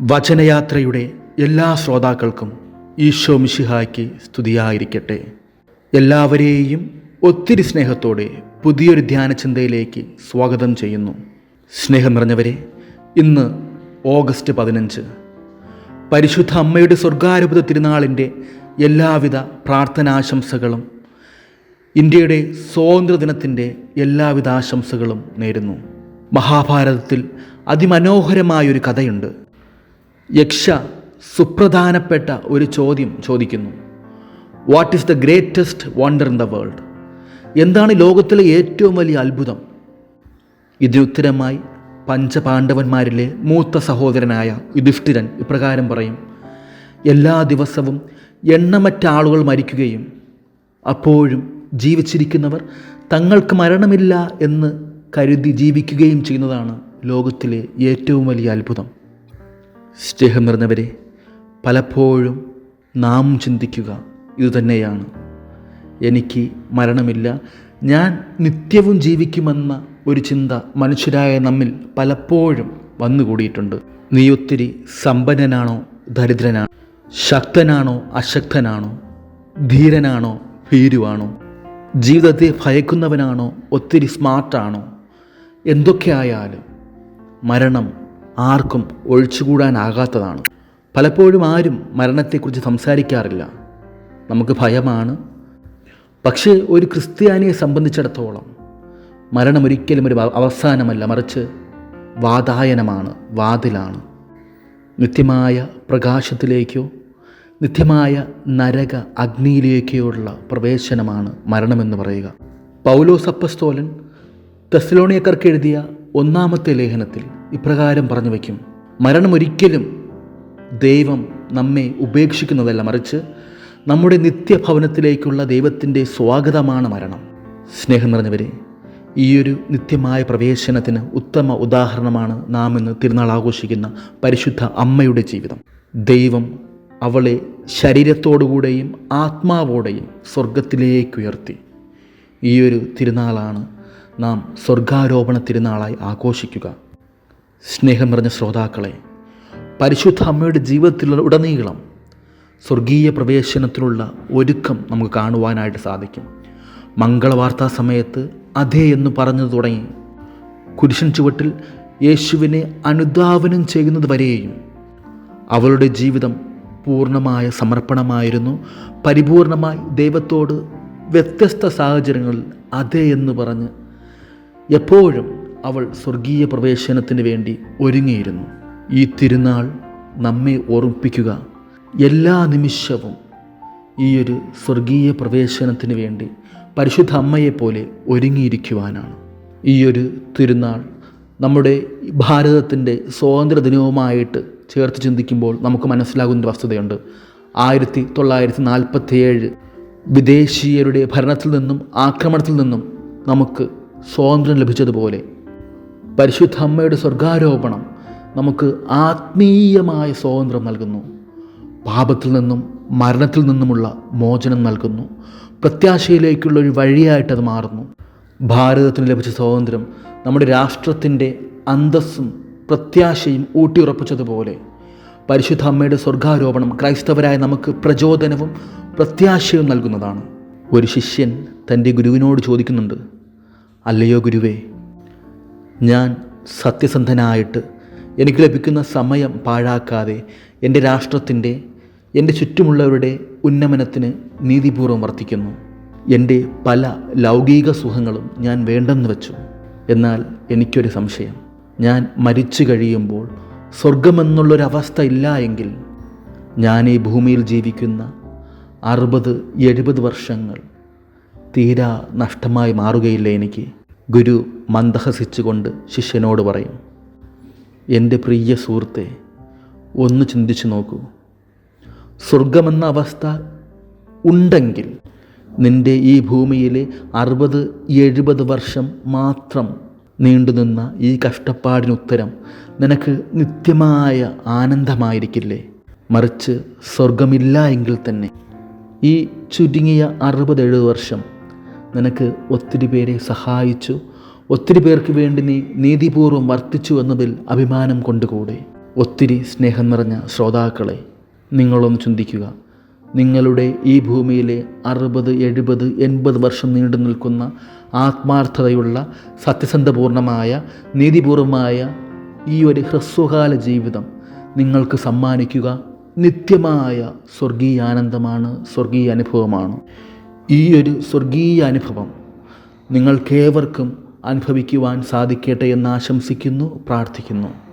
വചനയാത്രയുടെ എല്ലാ ശ്രോതാക്കൾക്കും ഈശോ മിഷിഹായ്ക്ക് സ്തുതിയായിരിക്കട്ടെ. എല്ലാവരെയും ഒത്തിരി സ്നേഹത്തോടെ പുതിയൊരു ധ്യാനചിന്തയിലേക്ക് സ്വാഗതം ചെയ്യുന്നു. സ്നേഹം നിറഞ്ഞവരെ ഇന്ന് ഓഗസ്റ്റ് പതിനഞ്ച്. പരിശുദ്ധ അമ്മയുടെ സ്വർഗാരൂപത തിരുനാളിന്റെ എല്ലാവിധ പ്രാർത്ഥനാശംസകളും ഇന്ത്യയുടെ സ്വാതന്ത്ര്യദിനത്തിന്റെ എല്ലാവിധ ആശംസകളും നേരുന്നു. മഹാഭാരതത്തിൽ അതിമനോഹരമായൊരു കഥയുണ്ട്. യക്ഷ സുപ്രധാനപ്പെട്ട ഒരു ചോദ്യം ചോദിക്കുന്നു. What is the greatest wonder in the world എന്താണ് ലോകത്തിലെ ഏറ്റവും വലിയ അത്ഭുതം? ഇതിനുത്തരമായി പഞ്ചപാണ്ഡവന്മാരിലെ മൂത്ത സഹോദരനായ യുധിഷ്ഠിരൻ ഇപ്രകാരം പറയും. എല്ലാ ദിവസവും എണ്ണമറ്റ ആളുകൾ മരിക്കുകയും അപ്പോഴും ജീവിച്ചിരിക്കുന്നവർ തങ്ങൾക്ക് മരണമില്ല എന്ന് കരുതി ജീവിക്കുകയും ചെയ്യുന്നതാണ് ലോകത്തിലെ ഏറ്റവും വലിയ അത്ഭുതം. സ്നേഹം നിറഞ്ഞവരെ പലപ്പോഴും നാം ചിന്തിക്കുക ഇതുതന്നെയാണ്. എനിക്ക് മരണമില്ല ഞാൻ നിത്യവും ജീവിക്കുമെന്ന ഒരു ചിന്ത മനുഷ്യരായ നമ്മിൽ പലപ്പോഴും വന്നുകൂടിയിട്ടുണ്ട്. നീ ഒത്തിരി സമ്പന്നനാണോ ദരിദ്രനാണോ ശക്തനാണോ അശക്തനാണോ ധീരനാണോ ഭീരുവാണോ ജീവിതത്തെ ഭയക്കുന്നവനാണോ ഒത്തിരി സ്മാർട്ടാണോ എന്തൊക്കെയായാലും മരണം ആർക്കും ഒഴിച്ചുകൂടാനാകാത്തതാണ്. പലപ്പോഴും ആരും മരണത്തെക്കുറിച്ച് സംസാരിക്കാറില്ല. നമുക്ക് ഭയമാണ്. പക്ഷേ ഒരു ക്രിസ്ത്യാനിയെ സംബന്ധിച്ചിടത്തോളം മരണം ഒരിക്കലും ഒരു അവസാനമല്ല മറിച്ച് വാതായനമാണ് വാതിലാണ്. നിത്യമായ പ്രകാശത്തിലേക്കോ നിത്യമായ നരക അഗ്നിയിലേക്കോ ഉള്ള പ്രവേശനമാണ് മരണമെന്ന് പറയുക. പൗലോസപ്പസ്തോലൻ അപ്പസ്തോലൻ തെസ്സലോണിയക്കാർക്ക് എഴുതിയ ഒന്നാമത്തെ ലേഖനത്തിൽ ഇപ്രകാരം പറഞ്ഞു വയ്ക്കും. മരണമൊരിക്കലും ദൈവം നമ്മെ ഉപേക്ഷിക്കുന്നതല്ല. മറിച്ച് നമ്മുടെ നിത്യഭവനത്തിലേക്കുള്ള ദൈവത്തിന്റെ സ്വാഗതമാണ് മരണം. സ്നേഹം നിറഞ്ഞവരെ ഈയൊരു നിത്യമായ പ്രവേശനത്തിന് ഉത്തമ ഉദാഹരണമാണ് നാം ഇന്ന് തിരുനാൾ ആഘോഷിക്കുന്ന പരിശുദ്ധ അമ്മയുടെ ജീവിതം. ദൈവം അവളെ ശരീരത്തോടുകൂടെയും ആത്മാവോടെയും സ്വർഗത്തിലേക്ക് ഉയർത്തി ഈയൊരു തിരുനാളാണ് നാം സ്വർഗാരോപണ തിരുനാളായി ആഘോഷിക്കുക. സ്നേഹം നിറഞ്ഞ ശ്രോതാക്കളെ പരിശുദ്ധ അമ്മയുടെ ജീവിതത്തിലുള്ള ഉടനീളം സ്വർഗീയ പ്രവേശനത്തിലുള്ള ഒരുക്കം നമുക്ക് കാണുവാനായിട്ട് സാധിക്കും. മംഗളവാർത്താ സമയത്ത് അതേ എന്ന് പറഞ്ഞു തുടങ്ങി. കുരിശൻ ചുവട്ടിൽ യേശുവിനെ അനുധാവനം ചെയ്യുന്നത് വരെയും അവളുടെ ജീവിതം പൂർണമായ സമർപ്പണമായിരുന്നു. പരിപൂർണമായി ദൈവത്തോട് വ്യത്യസ്ത സാഹചര്യങ്ങളിൽ അതേ എന്ന് പറഞ്ഞ് എപ്പോഴും അവൾ സ്വർഗീയ പ്രവേശനത്തിന് വേണ്ടി ഒരുങ്ങിയിരുന്നു. ഈ തിരുനാൾ നമ്മെ ഓർമ്മിപ്പിക്കുക എല്ലാ നിമിഷവും ഈ ഒരു സ്വർഗീയ പ്രവേശനത്തിന് വേണ്ടി പരിശുദ്ധ അമ്മയെപ്പോലെ ഒരുങ്ങിയിരിക്കുവാനാണ്. ഈ ഒരു തിരുനാൾ നമ്മുടെ ഭാരതത്തിന്റെ സ്വാതന്ത്ര്യ ദിനവുമായിട്ട് ചേർത്ത് ചിന്തിക്കുമ്പോൾ നമുക്ക് മനസ്സിലാകുന്ന ഒരു വസ്തുതയുണ്ട്. ആയിരത്തി തൊള്ളായിരത്തി നാൽപ്പത്തിയേഴ് വിദേശീയരുടെ ഭരണത്തിൽ നിന്നും ആക്രമണത്തിൽ നിന്നും നമുക്ക് സ്വാതന്ത്ര്യം ലഭിച്ചതുപോലെ പരിശുദ്ധ അമ്മയുടെ സ്വർഗാരോപണം നമുക്ക് ആത്മീയമായ സ്വാതന്ത്ര്യം നൽകുന്നു. പാപത്തിൽ നിന്നും മരണത്തിൽ നിന്നുമുള്ള മോചനം നൽകുന്നു. പ്രത്യാശയിലേക്കുള്ള ഒരു വഴിയായിട്ടത് മാറുന്നു. ഭാരതത്തിന് ലഭിച്ച സ്വാതന്ത്ര്യം നമ്മുടെ രാഷ്ട്രത്തിന്റെ അന്തസ്സും പ്രത്യാശയും ഊട്ടിയുറപ്പിച്ചതുപോലെ പരിശുദ്ധ അമ്മയുടെ സ്വർഗാരോപണം ക്രൈസ്തവരായ നമുക്ക് പ്രചോദനവും പ്രത്യാശയും നൽകുന്നതാണ്. ഒരു ശിഷ്യൻ തന്റെ ഗുരുവിനോട് ചോദിക്കുന്നുണ്ട് അല്ലയോ ഗുരുവേ ഞാൻ സത്യസന്ധനായിട്ട് എനിക്ക് ലഭിക്കുന്ന സമയം പാഴാക്കാതെ എന്റെ രാഷ്ട്രത്തിന്റെ എന്റെ ചുറ്റുമുള്ളവരുടെ ഉന്നമനത്തിന് നീതിപൂർവം വർത്തിക്കുന്നു. എന്റെ പല ലൗകിക സുഖങ്ങളും ഞാൻ വേണ്ടെന്ന് വെച്ചു. എന്നാൽ എനിക്കൊരു സംശയം. ഞാൻ മരിച്ചു കഴിയുമ്പോൾ സ്വർഗമെന്നുള്ളൊരവസ്ഥ ഇല്ല എങ്കിൽ ഞാൻ ഈ ഭൂമിയിൽ ജീവിക്കുന്ന അറുപത് എഴുപത് വർഷങ്ങൾ തീരാ നഷ്ടമായി മാറുകയില്ല എനിക്ക്. ഗുരു മന്ദഹസിച്ചുകൊണ്ട് ശിഷ്യനോട് പറയും എന്റെ പ്രിയ സുഹൃത്തെ ഒന്ന് ചിന്തിച്ചു നോക്കൂ. സ്വർഗമെന്ന അവസ്ഥ ഉണ്ടെങ്കിൽ നിന്റെ ഈ ഭൂമിയിലെ അറുപത് എഴുപത് വർഷം മാത്രം നീണ്ടുനിന്ന ഈ കഷ്ടപ്പാടിനുത്തരം നിനക്ക് നിത്യമായ ആനന്ദമായിരിക്കില്ലേ? മറിച്ച് സ്വർഗമില്ല എങ്കിൽ തന്നെ ഈ ചുരുങ്ങിയ അറുപത് എഴുപത് വർഷം നിനക്ക് ഒത്തിരി പേരെ സഹായിച്ചു. ഒത്തിരി പേർക്ക് വേണ്ടി നീ നീതിപൂർവം വർത്തിച്ചു എന്നതിൽ അഭിമാനം കൊണ്ടുകൂടെ. ഒത്തിരി സ്നേഹം നിറഞ്ഞ ശ്രോതാക്കളെ നിങ്ങളൊന്ന് ചിന്തിക്കുക. നിങ്ങളുടെ ഈ ഭൂമിയിലെ അറുപത് എഴുപത് എൺപത് വർഷം നീണ്ടു നിൽക്കുന്ന ആത്മാർത്ഥതയുള്ള സത്യസന്ധപൂർണമായ നീതിപൂർവമായ ഈ ഒരു ഹ്രസ്വകാല ജീവിതം നിങ്ങൾക്ക് സമ്മാനിക്കുക നിത്യമായ സ്വർഗീയാനന്ദമാണ് സ്വർഗീയ അനുഭവമാണ്. ഈ ഒരു സ്വർഗീയ അനുഭവം നിങ്ങൾക്കേവർക്കും അനുഭവിക്കുവാൻ സാധിക്കട്ടെ എന്ന് ആശംസിക്കുന്നു പ്രാർത്ഥിക്കുന്നു.